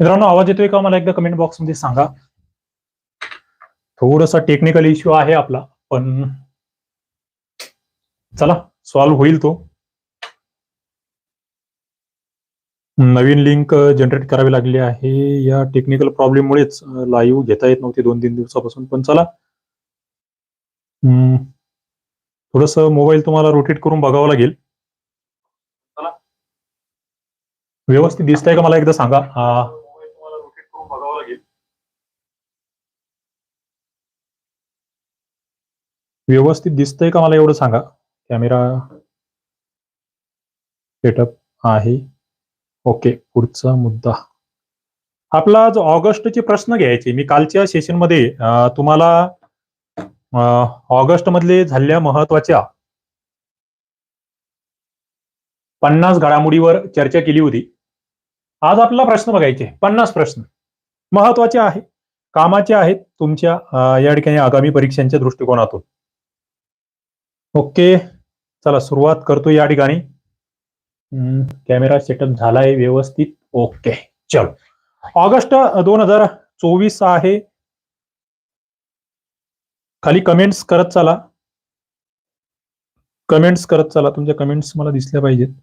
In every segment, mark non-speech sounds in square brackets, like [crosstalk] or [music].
मित्रांनो आवाज येतोय का? मला एकदा कमेंट बॉक्समध्ये सांगा. थोडासा टेक्निकल इश्यू आहे आपला पण चला सॉल्व्ह होईल तो. नवीन लिंक जनरेट करावी लागली आहे. या टेक्निकल प्रॉब्लेममुळेच लाईव्ह घेता येत नव्हती दोन तीन दिवसापासून पण चला. थोडस मोबाईल तुम्हाला रोटेट करून बघावं लागेल. व्यवस्थित दिसतंय का? मला एकदा सांगा हा मोबाईल तुम्हाला रोटेट करून बघावं लागेल व्यवस्थित दिसतंय का मला एवढं सांगा? कॅमेरा सेटअप आहे. ओके पुढचा मुद्दा. आपला जो ऑगस्टचे प्रश्न घ्यायचे. मी कालच्या सेशनमध्ये तुम्हाला ऑगस्ट मधले झालेल्या महत्त्वाच्या पन्नास घडामोडीवर चर्चा केली होती. आज आपला प्रश्न बघायचे. पन्नास प्रश्न. महत्त्वाचे आहे कामाचे आहेत तुमच्या या ठिकाणी आगामी परीक्षांच्या दृष्टिकोनातून. ओके चला सुरुवात करतो या ठिकाणी. कॅमेरा सेटअप झालाय व्यवस्थित. ओके चल. ऑगस्ट दोन हजार चोवीस आहे. खाली कमेंट्स करत चला. कमेंट्स करत चला. तुमच्या कमेंट्स मला दिसल्या पाहिजेत.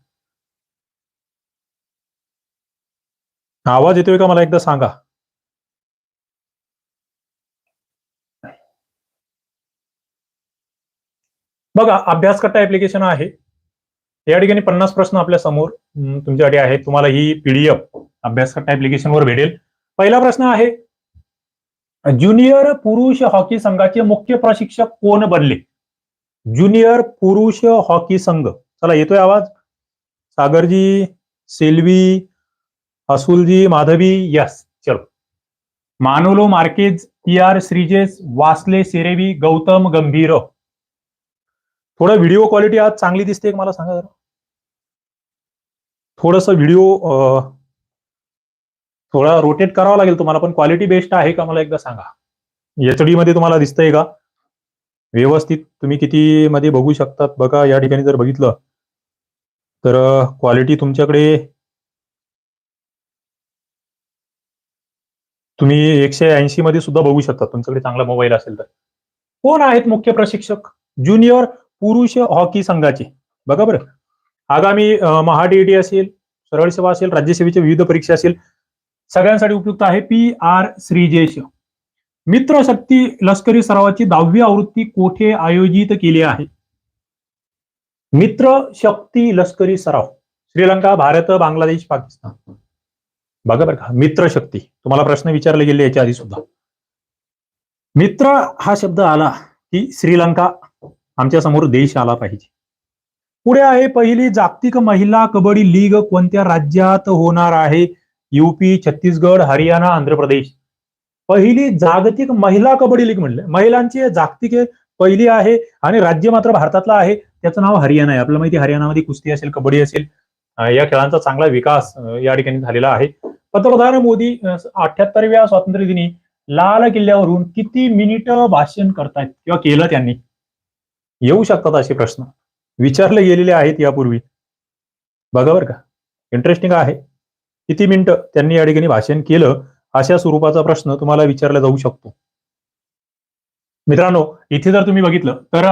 आवाज येतोय का मला? एकदा सांगा. बघा अभ्यासकट्टा ऍप्लिकेशन आहे. या ठिकाणी पन्नास प्रश्न आपल्यासमोर तुमच्यासाठी आहेत. तुम्हाला ही पीडीएफ अभ्यासकट्टा ऍप्लिकेशनवर भेटेल. पहिला प्रश्न आहे ज्युनियर पुरुष हॉकी संघाचे मुख्य प्रशिक्षक कोण बनले? ज्युनियर पुरुष हॉकी संघ. चला येतोय आवाज. सागरजी सेल्वी असुलजी माधवी यस. चलो. Manolo Marquez T R Sreejesh वासले सेरेवी गौतम गंभीर. थोडं व्हिडिओ क्वालिटी आज चांगली दिसते मला सांगा जरा. थोडस व्हिडिओ थोडा रोटेट करावा लागेल तुम्हाला पण क्वालिटी बेस्ट आहे का मला एकदा सांगा. एच डी मध्ये तुम्हाला दिसतंय का? व्यवस्थित तुम्ही किती मध्ये बघू शकतात. बघा या ठिकाणी जर बघितलं तर क्वालिटी तुमच्याकडे तुम्ही एकशे ऐंशी मध्ये सुद्धा बघू शकता. तुमच्याकडे चांगला मोबाईल असेल तर. कोण आहेत मुख्य प्रशिक्षक? ज्युनियर पुरुष हॉकी संघाचे. बघा बरं. आगामी महाडी असेल सरळ सेवा असेल राज्यसेवेच्या विविध परीक्षा असेल सगळ्यांसाठी उपयुक्त आहे पी आर श्रीजेश. मित्र शक्ती लष्करी सरावाची दहावी आवृत्ती कोठे आयोजित केली आहे? मित्र शक्ती लष्करी सराव श्रीलंका भारत बांगलादेश पाकिस्तान. बघा बरं का मित्र शक्ती. तुम्हाला प्रश्न विचारले गेले याच्या आधी सुद्धा. मित्र हा शब्द आला की श्रीलंका आमच्यासमोर देश आला पाहिजे. पुढे आहे पहिली जागतिक महिला कबड्डी लीग कोणत्या राज्यात होणार आहे? युपी छत्तीसगड हरियाणा आंध्र प्रदेश. पहिली जागतिक महिला कबड्डी लीग म्हणलं महिलांची जागतिक पहिली आहे आणि राज्य मात्र भारतातलं आहे. त्याचं नाव हरियाणा आहे. आपल्याला माहिती हरियाणामध्ये कुस्ती असेल कबड्डी असेल या खेळांचा चांगला विकास या ठिकाणी झालेला आहे. पंतप्रधान मोदी अठ्याहत्तरव्या स्वातंत्र्य दिनी लाल किल्ल्यावरून किती मिनिट भाषण करतायत किंवा केलं त्यांनी? येऊ शकतात असे प्रश्न. विचारले गेलेले आहेत यापूर्वी. बघा बरं का. इंटरेस्टिंग आहे. किती मिनिटं त्यांनी या ठिकाणी भाषण केलं अशा स्वरूपाचा प्रश्न तुम्हाला विचारला जाऊ शकतो. मित्रांनो इथे जर तुम्ही बघितलं तर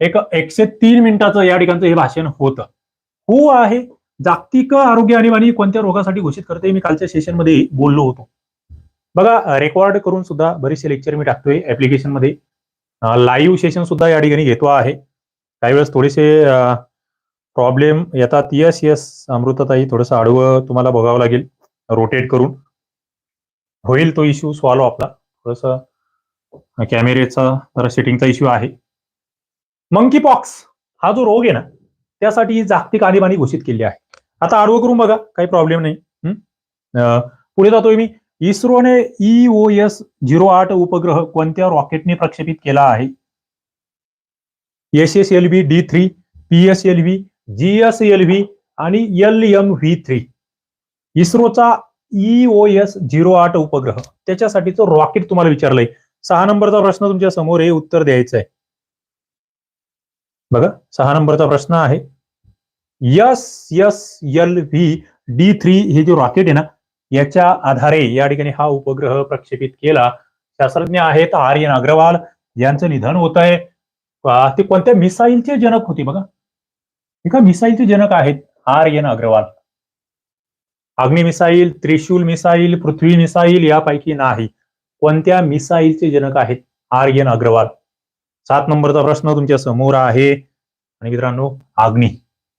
एक एकशे तीन मिनिटाचं या ठिकाणचं हे भाषण होतं. हो आहे. जागतिक आरोग्य आणीबाणी कोणत्या रोगासाठी घोषित करते मी कालच्या सेशनमध्ये बोललो होतो. बघा रेकॉर्ड करून सुद्धा बरेचसे लेक्चर मी टाकतोय ऍप्लिकेशनमध्ये लाईव्ह सेशन सुद्धा या ठिकाणी घेतो आहे. काही वेळेस थोडेसे प्रॉब्लेम येतात. यस यस अमृताताई थोडंसं आडवं तुम्हाला बघावं लागेल. रोटेट करून. होईल तो इश्यू सॉल्व आपला. थोडस कॅमेरेचा जरा सेटिंगचा इश्यू आहे. मंकी पॉक्स हा जो रोग आहे ना त्यासाठी जागतिक आणीबाणी घोषित केली आहे. आता आडवं करून बघा काही प्रॉब्लेम नाही. पुढे जातोय मी. इस्रोने ईओ एस झिरो आठ उपग्रह कोणत्या रॉकेटने प्रक्षेपित केला आहे? S S L V D three P S L V G S L V आणि एल एम व्ही थ्री इस्रोचा ईओ एस झिरो आठ उपग्रह. त्याच्यासाठीचं रॉकेट तुम्हाला विचारलंय. सहा नंबरचा प्रश्न तुमच्यासमोर हे उत्तर द्यायचं आहे बघा सहा नंबरचा प्रश्न आहे. S S L V D three हे जे रॉकेट आहे ना याच्या आधारे या ठिकाणी हा उपग्रह प्रक्षेपित केला. शास्त्रज्ञ आहेत आर्यन अग्रवाल यांचं निधन होत आहे. ते कोणत्या मिसाईलचे जनक होते बघा. एका मिसाईलचे जनक आहेत Aryan Agarwal? Agni missile Trishul missile Prithvi missile यापैकी नाही. कोणत्या मिसाईलचे जनक आहेत आर्यन अग्रवाल? सात नंबरचा प्रश्न तुमच्यासमोर आहे. आणि मित्रांनो अग्नी.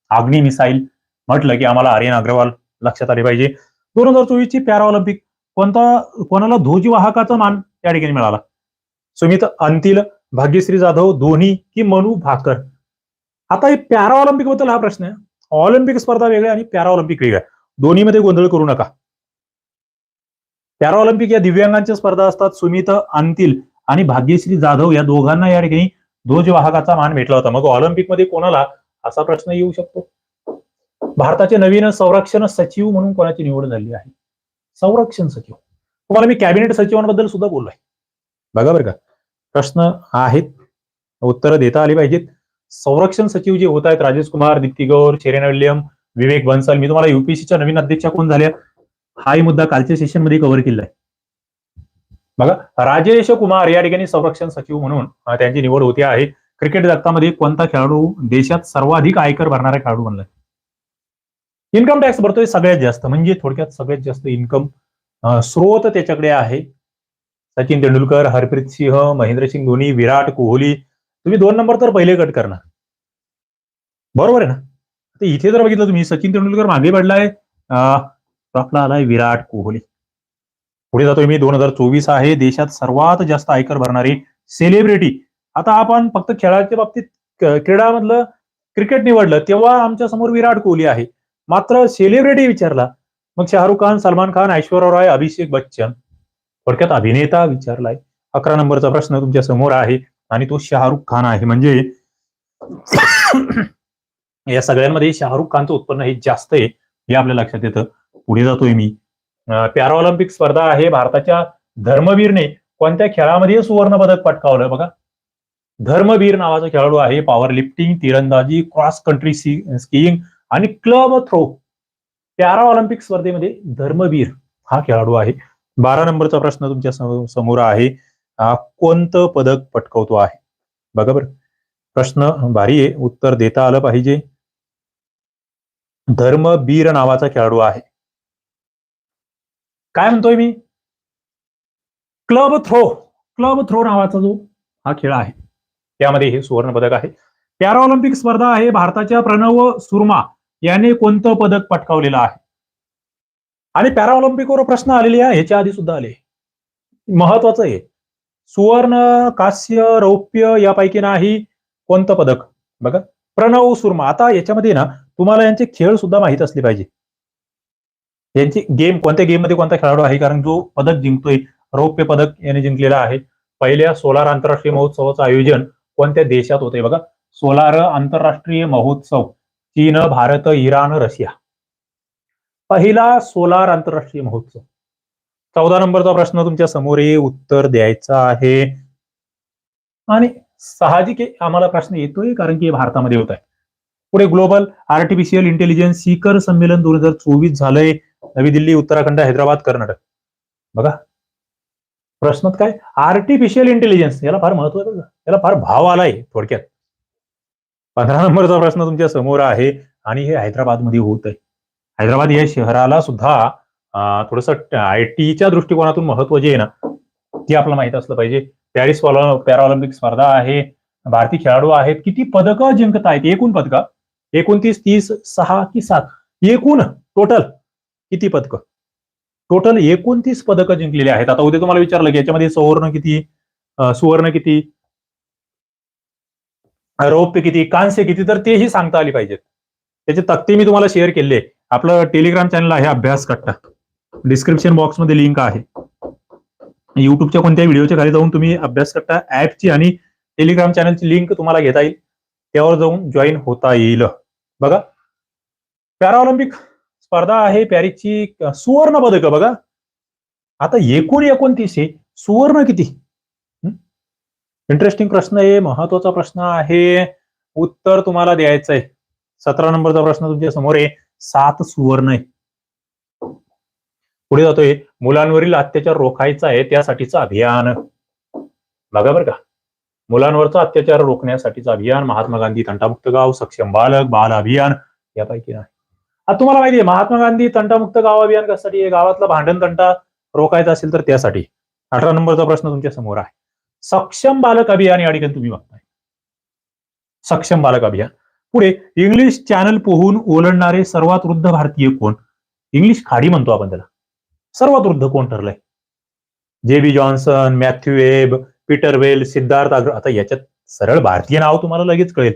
अग्नी मिसाईल म्हटलं की आम्हाला आर्यन अग्रवाल लक्षात आले पाहिजे. दोन हजार चोवीस ची पॅराऑलिम्पिक कोणता कोणाला ध्वजवाहकाचा मान या ठिकाणी मिळाला? सुमित अंतिल भाग्यश्री जाधव धोनी की मनू भाकर? आता हे पॅराऑलिम्पिकबद्दल हा प्रश्न आहे. ऑलिम्पिक स्पर्धा वेगळ्या आणि पॅराऑलिम्पिक वेगळ्या. दोन्हीमध्ये गोंधळ करू नका. पॅराऑलिम्पिक या दिव्यांगांच्या स्पर्धा असतात सुमित अंतिल आणि भाग्यश्री जाधव. या दोघांना या ठिकाणी ध्वजवाहकाचा मान भेटला होता. मग ऑलिम्पिकमध्ये कोणाला असा प्रश्न येऊ शकतो? भारताचे नवीन संरक्षण सचिव म्हणून कोणाची निवड झाली आहे? संरक्षण सचिव. तुम्हाला मी कॅबिनेट सचिवांबद्दल सुद्धा बोललो आहे बघा बरं का. प्रश्न आहेत. उत्तरं देता आली पाहिजेत. संरक्षण सचिव जे होत आहेत राजेश कुमार दीप्ती गौर शेरेना विल्यम विवेक बन्सल मी तुम्हाला युपीएससीच्या नवीन अध्यक्षा कोण झाल्या? हाही मुद्दा कालच्या सेशनमध्ये कव्हर केलाय बघा राजेश कुमार या ठिकाणी संरक्षण सचिव म्हणून त्यांची निवड होती आहे. क्रिकेट जगतामध्ये कोणता खेळाडू देशात सर्वाधिक आयकर भरणारा खेळाडू बनलाय इन्कम टॅक्स भरतोय सगळ्यात जास्त. म्हणजे थोडक्यात सगळ्यात जास्त इन्कम स्रोत त्याच्याकडे आहे. सचिन तेंडुलकर हरप्रीत सिंह महेंद्रसिंग धोनी विराट कोहली. तुम्ही दोन नंबर तर पहिले कट करणार. बरोबर आहे ना? तर इथे जर बघितलं तुम्ही सचिन तेंडुलकर मागे पडलाय. आपला आलाय विराट कोहली. पुढे जातोय मी. दोन हजार चोवीस आहे. देशात सर्वात जास्त आयकर भरणारी सेलिब्रिटी आता आपण फक्त खेळाच्या बाबतीत क्रीडामधलं क्रिकेट निवडलं तेव्हा आमच्यासमोर विराट कोहली आहे. मात्र सेलिब्रिटी विचारला. मग शाहरुख खान सलमान खान ऐश्वर्या रॉय अभिषेक बच्चन थोडक्यात अभिनेता विचारलाय. अकरा नंबरचा प्रश्न तुमच्यासमोर आहे आणि तो शाहरुख खान आहे. म्हणजे [coughs] या सगळ्यांमध्ये शाहरुख खानचं उत्पन्न हे जास्त आहे हे आपल्या लक्षात येतं. पुढे जातोय मी. पॅराऑलिम्पिक स्पर्धा आहे. भारताच्या धर्मवीरने कोणत्या खेळामध्ये सुवर्ण पदक पटकावलं बघा. धर्मवीर नावाचा खेळाडू आहे. पॉवर लिफ्टिंग तिरंदाजी क्रॉस कंट्री स्कीइंग आणि क्लब थ्रो पॅरा ऑलिम्पिक स्पर्धेमध्ये धर्मवीर हा खेळाडू आहे. बारा नंबरचा प्रश्न तुमच्यासमोर आहे. कोणतं पदक पटकवतो आहे? बघा बरं. प्रश्न भारी आहे. उत्तर देता आलं पाहिजे. धर्मवीर नावाचा खेळाडू आहे. काय म्हणतोय मी? क्लब थ्रो क्लब थ्रो नावाचा जो हा खेळ आहे. त्यामध्ये हे सुवर्ण पदक आहे. पॅराऑलिम्पिक स्पर्धा आहे भारताच्या प्रणव सुरमा. याने कोणतं पदक पटकावलेलं आहे? आणि पॅराऑलिम्पिकवर प्रश्न आलेले आहे ह्याच्या आधी सुद्धा आले. महत्वाचं आहे. सुवर्ण कास्य रौप्य यापैकी नाही कोणतं पदक? बघा. प्रणव सुरमा. आता याच्यामध्ये ना तुम्हाला यांचे खेळ सुद्धा माहीत असले पाहिजे. यांची गेम कोणत्या गेममध्ये कोणता खेळाडू आहे? कारण जो पदक जिंकतोय रौप्य पदक याने जिंकलेला आहे. पहिल्या सोलार आंतरराष्ट्रीय महोत्सवाचं आयोजन कोणत्या देशात होते बघा? सोलार आंतरराष्ट्रीय महोत्सव. चीन भारत इराण रशिया. पहिला सोलार आंतरराष्ट्रीय महोत्सव. चौदा नंबरचा प्रश्न तुमच्यासमोर आहे उत्तर द्यायचा आहे. आणि साहजिक आम्हाला प्रश्न येतोय कारण की भारतामध्ये होत आहे. पुढे ग्लोबल आर्टिफिशियल इंटेलिजन्स शिखर संमेलन दोन हजार चोवीस झालंय. नवी दिल्ली उत्तराखंड हैदराबाद कर्नाटक. बघा. प्रश्नात काय? आर्टिफिशियल इंटेलिजन्स याला फार महत्त्व याला फार भाव आलाय थोडक्यात. पंधरा नंबरचा प्रश्न तुमच्यासमोर आहे आणि हे हैदराबादमध्ये होत आहे हैदराबाद या शहराला सुद्धा थोडस आय टीच्या दृष्टिकोनातून महत्त्व जे आहे ना ते आपल्याला माहीत असलं पाहिजे. पॅरिस पॅराऑलिम्पिक स्पर्धा आहे भारतीय खेळाडू आहेत. किती पदकं जिंकत आहेत? एकूण पदकं? एकोणतीस तीस सहा की सात? एकूण टोटल किती पदकं? टोटल एकोणतीस पदकं जिंकलेली आहेत. आता उद्या तुम्हाला विचारलं की याच्यामध्ये सुवर्ण किती सुवर्ण किती? रौप्य किती कांस्य किती तर तेही सांगता आली पाहिजेत. त्याचे तक्ते मी तुम्हाला शेअर केले आपलं टेलिग्राम चॅनल आहे अभ्यास कट्टा. डिस्क्रिप्शन बॉक्समध्ये लिंक आहे. युट्यूबच्या कोणत्याही व्हिडिओच्या खाली जाऊन तुम्ही अभ्यास कट्टा ऍपची आणि टेलिग्राम चॅनलची लिंक तुम्हाला घेता येईल. त्यावर जाऊन जॉईन होता येईल. बघा. पॅराऑलिम्पिक स्पर्धा आहे. पॅरिसची सुवर्ण पदक बघा. आता एकूण एकोणतीस आहे. सुवर्ण किती? इंटरेस्टिंग प्रश्न आहे महत्त्वाचा प्रश्न आहे. उत्तर तुम्हाला द्यायचं आहे. सतरा नंबरचा प्रश्न तुमच्यासमोर आहे. सात सुवर्ण आहे. पुढे जातोय. मुलांवरील अत्याचार रोखायचा आहे त्यासाठीचं अभियान. बघा बरं का. मुलांवरचा अत्याचार रोखण्यासाठीचं अभियान महात्मा गांधी तंटामुक्त गाव सक्षम बालक बाल अभियान यापैकी नाही. आता तुम्हाला माहिती आहे महात्मा गांधी तंटामुक्त गाव अभियान कशासाठी गावातला भांडण तंटा रोखायचा असेल तर त्यासाठी. अठरा नंबरचा प्रश्न तुमच्यासमोर आहे. सक्षम बालक अभियान या ठिकाणी तुम्ही बघताय. सक्षम बालक अभियान. पुढे इंग्लिश चॅनल पोहून ओलंडणारे सर्वात वृद्ध भारतीय कोण? इंग्लिश खाडी म्हणतो आपण त्याला. सर्वात वृद्ध कोण ठरलंय? J B Johnson Matthew Webb Peter Well Siddharth अग्र आता याच्यात सरळ भारतीय नाव तुम्हाला लगेच कळेल.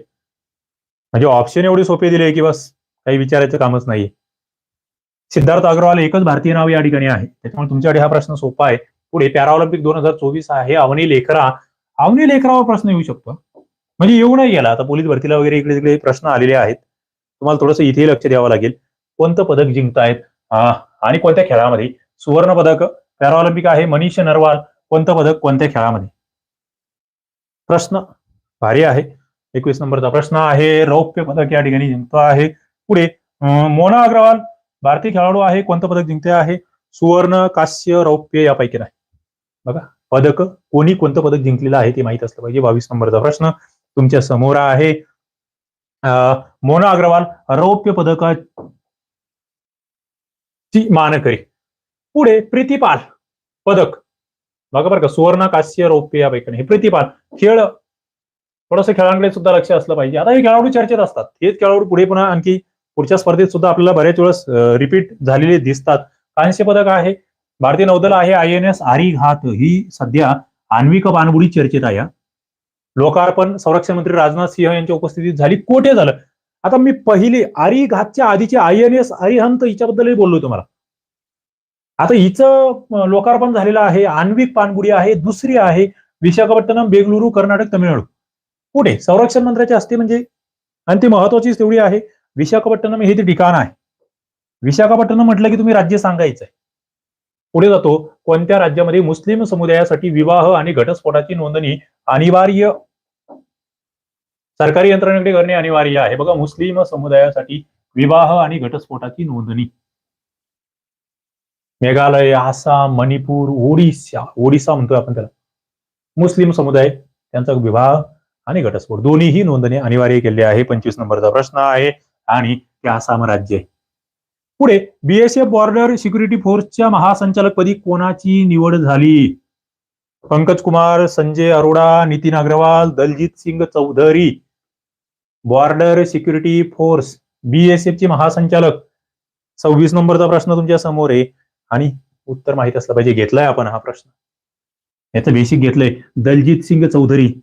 म्हणजे ऑप्शन एवढे सोपे दिले की बस काही विचारायचं कामच नाहीये. सिद्धार्थ अग्रवाल एकच भारतीय नाव या ठिकाणी आहे. त्याच्यामुळे तुमच्याकडे हा प्रश्न सोपा आहे. पुढे पॅराऑलिम्पिक दोन हजार चोवीस आहे. अवनी लेखरा अवनी लेखरावर प्रश्न येऊ शकतो. म्हणजे येऊ नाही गेला आता पोलीस भरतीला वगैरे इकडे तिकडे प्रश्न आलेले आहेत. तुम्हाला थोडंसं इथेही लक्ष द्यावं लागेल. कोणतं पदक जिंकतायत? आणि कोणत्या खेळामध्ये? सुवर्ण पदक पॅराऑलिम्पिक आहे. मनीष नरवाल कोणतं पदक कोणत्या खेळामध्ये? प्रश्न भारी आहे. एकवीस नंबरचा प्रश्न आहे. रौप्य पदक या ठिकाणी जिंकतो आहे. पुढे मोना अग्रवाल भारतीय खेळाडू आहे. कोणतं पदक जिंकते आहे? सुवर्ण कास्य रौप्य यापैकी नाही. बघा पदक कोणी कोणतं पदक जिंकलेलं आहे ते माहीत असलं पाहिजे. बावीस नंबरचा प्रश्न तुमच्यासमोर आहे. मोना अग्रवाल रौप्य पदकाची मानकरी. पुढे प्रीतिपाल पदक. बघा बरं का सुवर्ण कास्य रौप्य यापैकी. नाही हे प्रीतिपाल खेळ थोडस खेळांकडे सुद्धा लक्ष असलं पाहिजे. आता हे खेळाडू चर्चेत असतात. हेच खेळाडू पुढे पुन्हा आणखी पुढच्या स्पर्धेत सुद्धा आपल्याला बऱ्याच वेळेस रिपीट झालेले दिसतात. कांस्य पदक आहे. भारतीय नौदल आहे आय एन एस आरी घात ही सध्या आण्विक पाणबुडी चर्चेत आहे. लोकार्पण संरक्षण मंत्री राजनाथ सिंह यांच्या उपस्थितीत झाली कोठे झालं? आता मी पहिली आरी घातच्या आधीचे आय एन एस अरिहंत हिच्याबद्दलही बोललो तुम्हाला. आता हिचं लोकार्पण झालेलं आहे आण्विक पाणबुडी आहे दुसरी आहे विशाखापट्टणम बेंगलुरू कर्नाटक तमिळनाडू. कुठे? संरक्षण मंत्र्याच्या असते म्हणजे? आणि ती महत्वाचीच तेवढी आहे विशाखापट्टणम हे ते ठिकाण आहे. विशाखापट्टणम म्हटलं की तुम्ही राज्य सांगायचंय. पुढे जातो. कोणत्या राज्यामध्ये मुस्लिम समुदायासाठी विवाह आणि घटस्फोटाची नोंदणी अनिवार्य? सरकारी यंत्रणेकडे करणे अनिवार्य आहे. बघा मुस्लिम समुदायासाठी विवाह आणि घटस्फोटाची नोंदणी. मेघालय आसाम मणिपूर ओडिशा ओडिसा म्हणतोय आपण त्याला. मुस्लिम समुदाय त्यांचा विवाह आणि घटस्फोट. दोन्हीही नोंदणी अनिवार्य केले आहे. पंचवीस नंबरचा प्रश्न आहे. आणि ते आसाम राज्य आहे. पुढे बीएसएफ बॉर्डर सिक्युरिटी फोर्सच्या महासंचालकपदी कोणाची निवड झाली? Pankaj Kumar Sanjay Arora Nitin Agarwal Daljeet Singh Chaudhary. Border security force BSF चे महासंचालक. सव्वीस नंबरचा प्रश्न तुमच्यासमोर आहे. आणि उत्तर माहीत असलं पाहिजे. घेतलाय आपण हा प्रश्न. याचं बेसिक घेतलंय. दलजीत सिंग चौधरी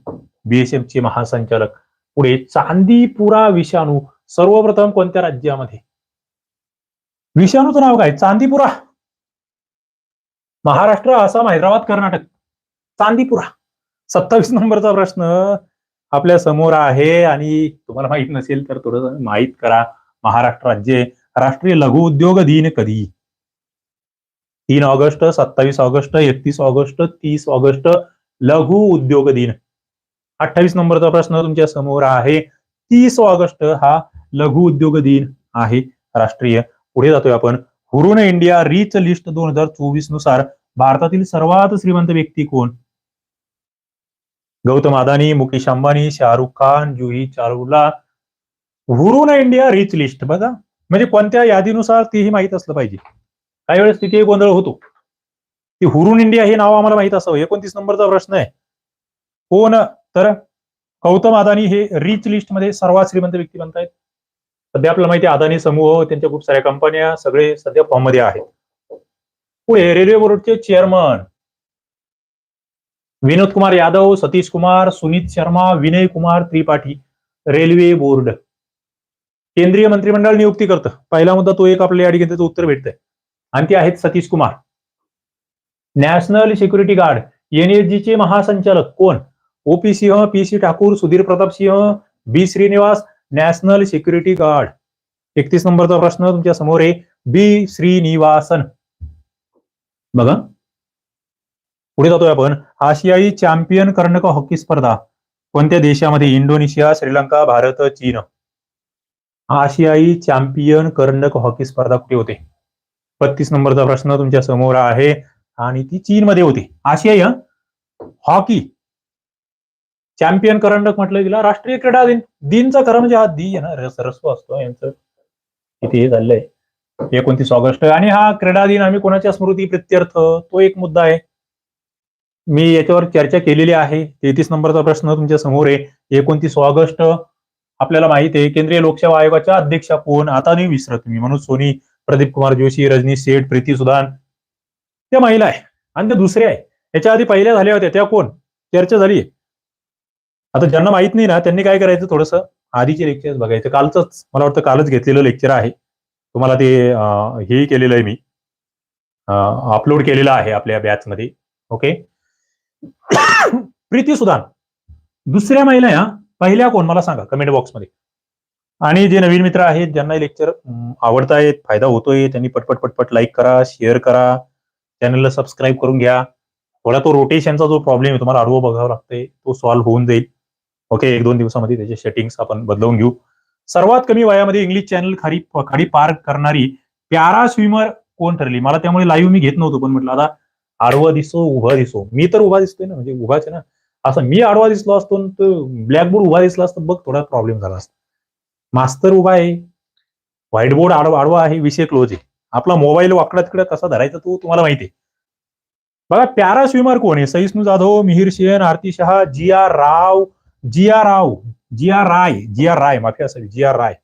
बीएसएफ चे महासंचालक. पुढे चांदीपुरा विषाणू सर्वप्रथम कोणत्या राज्यामध्ये? विषाणूचं नाव काय? चांदीपुरा. महाराष्ट्र आसाम हैदराबाद कर्नाटक. चांदीपुरा. सत्तावीस नंबरचा प्रश्न आपल्यासमोर आहे आणि तुम्हाला माहीत नसेल तर थोडं माहीत करा. महाराष्ट्र राज्य राष्ट्रीय लघु उद्योग दिन कधी? तीन ऑगस्ट सत्तावीस ऑगस्ट एकतीस ऑगस्ट तीस ऑगस्ट लघु उद्योग दिन. अठ्ठावीस नंबरचा प्रश्न तुमच्यासमोर आहे. तीस ऑगस्ट हा लघु उद्योग दिन आहे राष्ट्रीय पुढे जातोय आपण. हुरुन इंडिया रिच लिस्ट दोन हजार चोवीसनुसार भारतातील सर्वात श्रीमंत व्यक्ती कोण? गौतम अदानी मुकेश अंबानी शाहरुख खान जुही चारुला. हुरुन इंडिया रिच लिस्ट बघा. म्हणजे कोणत्या यादीनुसार तेही माहीत असलं पाहिजे. काही वेळेस तिथे गोंधळ होतो. की हुरुन इंडिया हे नाव आम्हाला माहीत असावं. एकोणतीस नंबरचा प्रश्न आहे. कोण? तर गौतम अदानी हे रिच लिस्टमध्ये सर्वात श्रीमंत व्यक्ती बनतायत. सध्या आपल्याला माहिती आहे अदानी समूह त्यांच्या खूप साऱ्या कंपन्या सगळे सध्या फॉर्ममध्ये आहेत. पुढे railway board chairman Vinod Kumar Yadav Satish Kumar Sunit Sharma Vinay Kumar Tripathi railway board केंद्रीय मंत्रिमंडळ नियुक्ती करतं. पहिला मुद्दा तो एक आपल्या या ठिकाणी त्याचं उत्तर भेटतंय. आणि ते आहेत Satish Kumar. National security guard एनएसजीचे महासंचालक कोण? OP Singh P C Thakur Sudhir Pratap Singh B Srinivas national security guard. एकतीस नंबरचा प्रश्न तुमच्यासमोर आहे. बी श्रीनिवासन. बघा. पुढे जातोय आपण. आशियाई चॅम्पियन कर्णक हॉकी स्पर्धा. कोणत्या देशामध्ये इंडोनेशिया श्रीलंका भारत चीन? आशियाई चॅम्पियन कर्णक हॉकी स्पर्धा कुठे होते? बत्तीस नंबरचा प्रश्न तुमच्यासमोर आहे. आणि ती चीनमध्ये होती. आशियाई हं? हॉकी. चॅम्पियन करंडक म्हटलं तिला राष्ट्रीय क्रीडा दिन दिनचा खरं म्हणजे हा दी आहे ना रस रस्व असतो यांचं. किती हे झालंय. एकोणतीस ऑगस्ट. आणि हा क्रीडा दिन आम्ही कोणाच्या स्मृती प्रित्यर्थ तो एक मुद्दा आहे. मी याच्यावर चर्चा केलेली आहे. तेहतीस नंबरचा प्रश्न तुमच्यासमोर आहे. एकोणतीस ऑगस्ट. आपल्याला माहीत आहे केंद्रीय लोकसेवा आयोगाच्या अध्यक्षा कोण? आता नाही विसरत तुम्ही मनोज सोनी प्रदीप कुमार जोशी रजनी सेठ प्रीती सुदान. त्या महिला आहे. आणि त्या दुसऱ्या आहे. याच्या आधी पहिल्या झाल्या होत्या. त्या कोण? चर्चा झाली आता ज्यांना माहीत नाही ना त्यांनी काय करायचं थोडंसं आधीचे लेक्चर्स बघायचं. कालच मला वाटतं कालच घेतलेलं लेक्चर आहे. तुम्हाला ते हेही केलेलं आहे मी. अपलोड केलेलं आहे आपल्या बॅचमध्ये ओके प्रीती सुदान. दुसऱ्या महिला या पहिल्या कोण? मला सांगा कमेंट बॉक्समध्ये आणि जे नवीन मित्र आहेत ज्यांना लेक्चर आवडतायत फायदा होतोय त्यांनी पटपट पटपट लाईक करा शेअर करा. चॅनलला सबस्क्राईब करून घ्या. थोडा तो रोटेशनचा जो प्रॉब्लेम आहे तुम्हाला आडवं बघावं लागतंय तो सॉल्व्ह होऊन जाईल. ओके एक दोन दिवसामध्ये त्याचे सेटिंग्स आपण बदलवून घेऊ. सर्वात कमी वयामध्ये इंग्लिश चॅनल खाली खाली पार करणारी प्यारा स्विमर कोण ठरली? मला त्यामुळे लाईव्ह मी घेत नव्हतो पण म्हटलं आता आडवा दिसो उभा दिसो. मी तर उभा दिसतोय ना म्हणजे उभाच आहे ना. असं मी आडवा दिसलो असतो आणि ब्लॅकबोर्ड उभा दिसला असतो बघ थोडा प्रॉब्लेम झाला असतो. मास्तर उभा आहे. व्हाईट बोर्ड आडवा आडवा आहे विषय क्लोज आहे. आपला मोबाईल वाकडा तिकडे कसा धरायचा तो तुम्हाला माहिती आहे. बघा प्यारा स्विमर कोण आहे? सहिष्णू जाधव मिहिर शेन Aarti Shah G R Rao G R Rao G R Rai G R Rai माफी असावी जी आर राय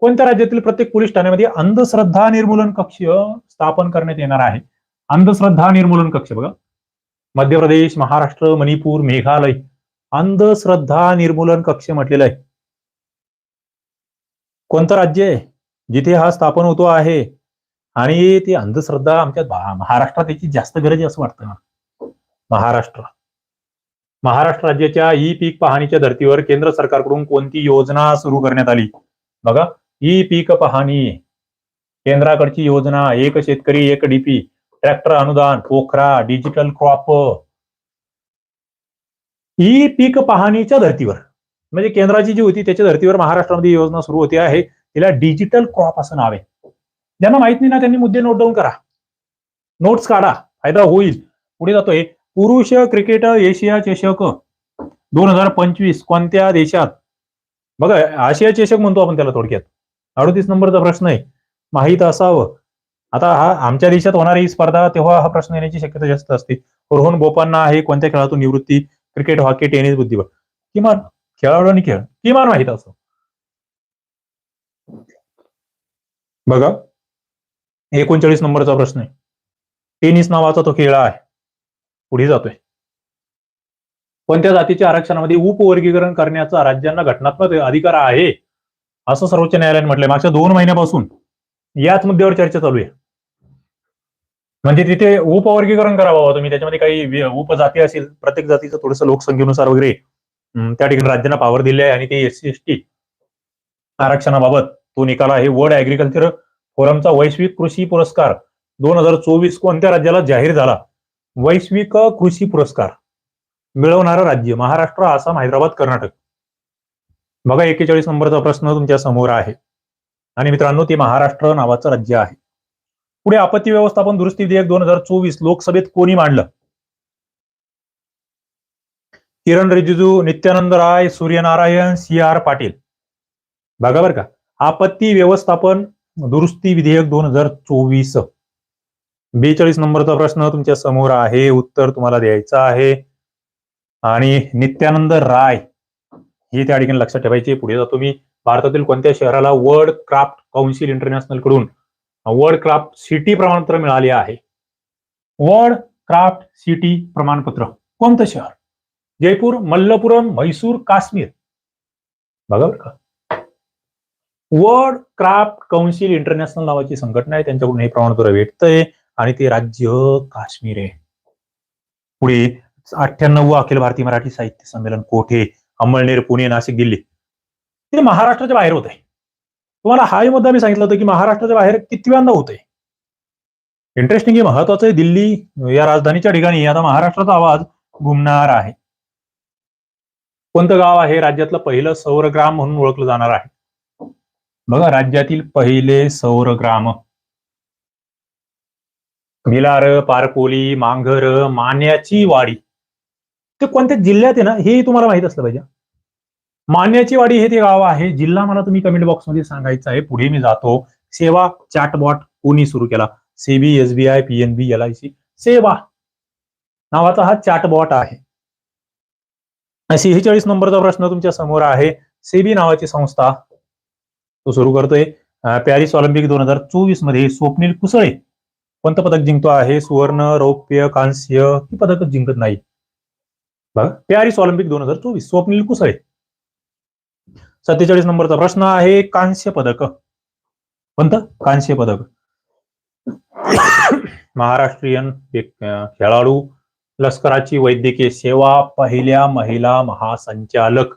कोणत्या राज्यातील प्रत्येक पोलीस ठाण्यामध्ये अंधश्रद्धा निर्मूलन कक्ष स्थापन करण्यात येणार आहे? अंधश्रद्धा निर्मूलन कक्ष बघा. मध्य प्रदेश महाराष्ट्र मणिपूर मेघालय. अंधश्रद्धा निर्मूलन कक्ष म्हटलेलं आहे. कोणतं राज्य आहे? जिथे हा स्थापन होतो आहे. आणि ती अंधश्रद्धा आमच्या महाराष्ट्रात याची जास्त गरज आहे असं वाटतं. महाराष्ट्र. महाराष्ट्र राज्याच्या ई पीक पाहणीच्या धर्तीवर केंद्र सरकारकडून कोणती योजना सुरू करण्यात आली? बघा ई पीक पाहणी. केंद्राकडची योजना एक शेतकरी एक डीपी ट्रॅक्टर अनुदान पोखरा डिजिटल क्रॉप. ई पीक पाहणीच्या धर्तीवर म्हणजे केंद्राची जी होती त्याच्या धर्तीवर महाराष्ट्रामध्ये योजना सुरू होती आहे. तिला डिजिटल क्रॉप असं नाव आहे. ज्यांना माहीत नाही ना त्यांनी मुद्दे नोट डाऊन करा. नोट्स काढा. फायदा होईल. पुढे जातोय. पुरुष क्रिकेट एशिया चषक दोन हजार पंचवीस कोणत्या देशात? बघा आशिया चषक म्हणतो आपण त्याला थोडक्यात. अडतीस नंबरचा प्रश्न आहे. माहीत असावं. आता हा आमच्या देशात होणारी ही स्पर्धा तेव्हा हा प्रश्न येण्याची शक्यता जास्त असते. रोहन बोपांना आहे कोणत्या खेळातून निवृत्ती? क्रिकेट हॉकी टेनिस बुद्धिबळ. किमान खेळाडू आणि खेळ. किमान माहीत असो बघा. एकोणचाळीस नंबरचा प्रश्न आहे. टेनिस नावाचा तो खेळ आहे. पुढे जातोय. कोणत्या जातीच्या आरक्षणामध्ये उपवर्गीकरण करण्याचा राज्यांना घटनात्मक अधिकार आहे असं सर्वोच्च न्यायालयाने म्हटलंय. मागच्या दोन महिन्यापासून याच मुद्द्यावर चर्चा चालू आहे. म्हणजे तिथे उपवर्गीकरण करावं तुम्ही. त्याच्यामध्ये काही उपजाती असेल प्रत्येक जातीचं थोडंसं लोकसंख्येनुसार वगैरे त्या ठिकाणी राज्यांना पावर दिली आहे आणि ते एस सी एस टी आरक्षणाबाबत तो निकाल आहे. वर्ल्ड ऍग्रिकल्चर फोरमचा वैश्विक कृषी पुरस्कार दोन हजार चोवीस कोणत्या राज्याला जाहीर झाला? वैश्विक कृषी पुरस्कार मिळवणारं राज्य महाराष्ट्र आसाम हैदराबाद कर्नाटक. बघा एक्केचाळीस नंबरचा प्रश्न तुमच्यासमोर आहे. आणि मित्रांनो ते महाराष्ट्र नावाचं राज्य आहे. पुढे आपत्ती व्यवस्थापन दुरुस्ती विधेयक दोन हजार चोवीस लोकसभेत कोणी मांडलं? Kiren Rijiju Nityanand Rai Suryanarayan C R Patil. बघा बरं का आपत्ती व्यवस्थापन दुरुस्ती विधेयक दोन हजार चोवीस. बेचाळीस नंबरचा प्रश्न तुमच्यासमोर आहे. उत्तर तुम्हाला द्यायचं आहे. आणि नित्यानंद राय हे त्या ठिकाणी लक्षात ठेवायचे. पुढे जातो मी. भारतातील कोणत्या शहराला वर्ल्ड क्राफ्ट काउन्सिल इंटरनॅशनलकडून वर्ल्ड क्राफ्ट सिटी प्रमाणपत्र मिळाले आहे? वर्ल्ड क्राफ्ट सिटी प्रमाणपत्र कोणतं शहर? जयपूर मल्लपुरम म्हैसूर काश्मीर. बघा बरं का. वर्ल्ड क्राफ्ट काउन्सिल इंटरनॅशनल नावाची संघटना आहे. त्यांच्याकडून हे प्रमाणपत्र भेटतंय. आणि ते राज्य काश्मीर आहे. पुढे अठ्ठ्याण्णव अखिल भारतीय मराठी साहित्य संमेलन कोठे? अंमळनेर पुणे नाशिक दिल्ली. ते महाराष्ट्राच्या बाहेर होत आहे तुम्हाला हाही मुद्दा मी सांगितलं होतं की महाराष्ट्राच्या बाहेर कितव्यांदा होत आहे इंटरेस्टिंग हे महत्वाचं आहे. दिल्ली या राजधानीच्या ठिकाणी आता महाराष्ट्राचा आवाज घुमणार आहे. कोणतं गाव आहे? राज्यातलं पहिलं सौरग्राम म्हणून ओळखलं जाणार आहे. बघा राज्यातील पहिले सौरग्राम. भिलार पारकोली मांघर मान्याची वाडी. ते कोणत्या जिल्ह्यात आहे ना हे तुम्हाला माहीत असलं पाहिजे. मान्याची वाडी हे ते गाव आहे. जिल्हा मला तुम्ही कमेंट बॉक्समध्ये सांगायचं आहे. पुढे मी जातो. सेवा चॅटबॉट कोणी सुरू केला? SEBI SBI PNB L I C. सेवा. नावाचा हा चॅटबॉट आहे. सेहेचाळीस नंबरचा प्रश्न तुमच्यासमोर आहे. सेबी नावाची संस्था. तो सुरू करतोय. पॅरिस ऑलिम्पिक दोन हजार चोवीसमध्ये स्वप्नील कुसळे कोणतं पदक जिंकतो आहे सुवर्ण रौप्य कांस्य ही पदक जिंकत नाही. बघा पॅरिस ऑलिम्पिक दोन हजार चोवीस स्वप्नील कुसळे. सत्तेचाळीस नंबरचा प्रश्न आहे कांस्य पदक. कोणतं? कांस्य पदक. महाराष्ट्रीयन खेळाडू लष्कराची वैद्यकीय सेवा पहिल्या महिला महासंचालक.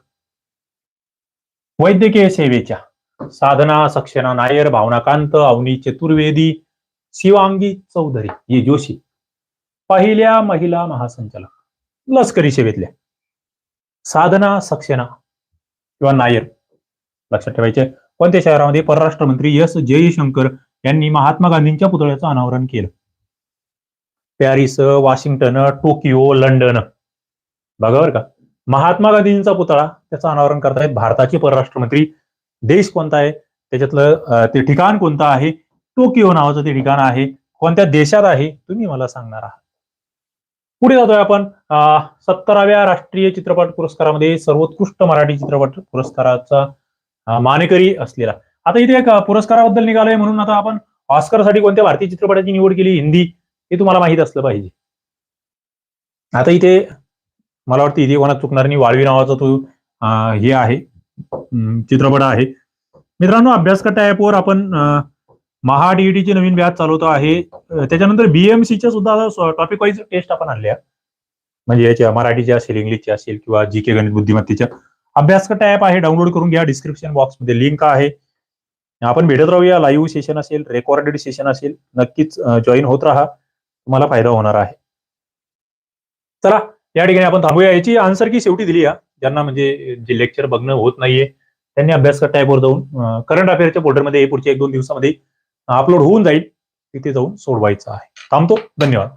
वैद्यकीय सेवेच्या साधना सक्षना नायर भावनाकांत अवनी चतुर्वेदी शिवांगी चौधरी ही जोशी. पहिल्या महिला महासंचालक. लष्करी सेवेतल्या. साधना सक्सेना किंवा नायर. लक्षात ठेवायचे. कोणत्या शहरामध्ये? परराष्ट्र मंत्री एस. जयशंकर यांनी महात्मा गांधींच्या पुतळ्याचं अनावरण केलं. Paris Washington Tokyo London. बघा बरं का. महात्मा गांधींचा पुतळा त्याचं अनावरण करतायत भारताचे परराष्ट्र मंत्री देश कोणता आहे? त्याच्यातलं ते ठिकाण कोणतं आहे? टोकियो नावाचं ते ठिकाण आहे. कोणत्या देशात आहे? तुम्ही मला सांगणार आहात. पुढे जातोय आपण सत्तराव्या राष्ट्रीय चित्रपट पुरस्कारामध्ये सर्वोत्कृष्ट मराठी चित्रपट पुरस्काराचा मानेकरी असलेला. आता इथे एक पुरस्काराबद्दल निघालोय म्हणून आता आपण ऑस्करसाठी कोणत्या भारतीय चित्रपटाची निवड केली? हिंदी. हे तुम्हाला माहीत असलं पाहिजे. आता इथे मला वाटतं इथे कोणा चुकणार नाही. वाळवी नावाचा तो हे आहे. चित्रपट आहे. मित्रांनो अभ्यासकट्टा ऍपवर आपण अं, महा नवीन व्याज चालवतो आहे. त्याच्यानंतर बीएमसीच्या सुद्धा टॉपिक वाईज टेस्ट आपण आणल्या. म्हणजे याच्या मराठीच्या असेल इंग्लिशच्या असेल किंवा जी के गणित बुद्धिमत्तेच्या. अभ्यासकट्टा ॲप आहे डाउनलोड करून घ्या. डिस्क्रिप्शन बॉक्समध्ये लिंक आहे. आपण भेटत राहूया. लाईव्ह सेशन असेल रेकॉर्डेड सेशन असेल. नक्कीच जॉईन होत राहा. तुम्हाला फायदा होणार आहे. चला या ठिकाणी आपण थांबूया. याची आन्सर की शेवटी दिली या. ज्यांना म्हणजे जे लेक्चर बघणं होत नाहीये त्यांनी अभ्यास टाईपवर जाऊन करंट अफेअरच्या पोर्टलमध्ये पुढच्या एक दोन दिवसामध्ये अपलोड होऊन जाईल. तिथे जाऊन सोडवायचं आहे. थांबतो. धन्यवाद.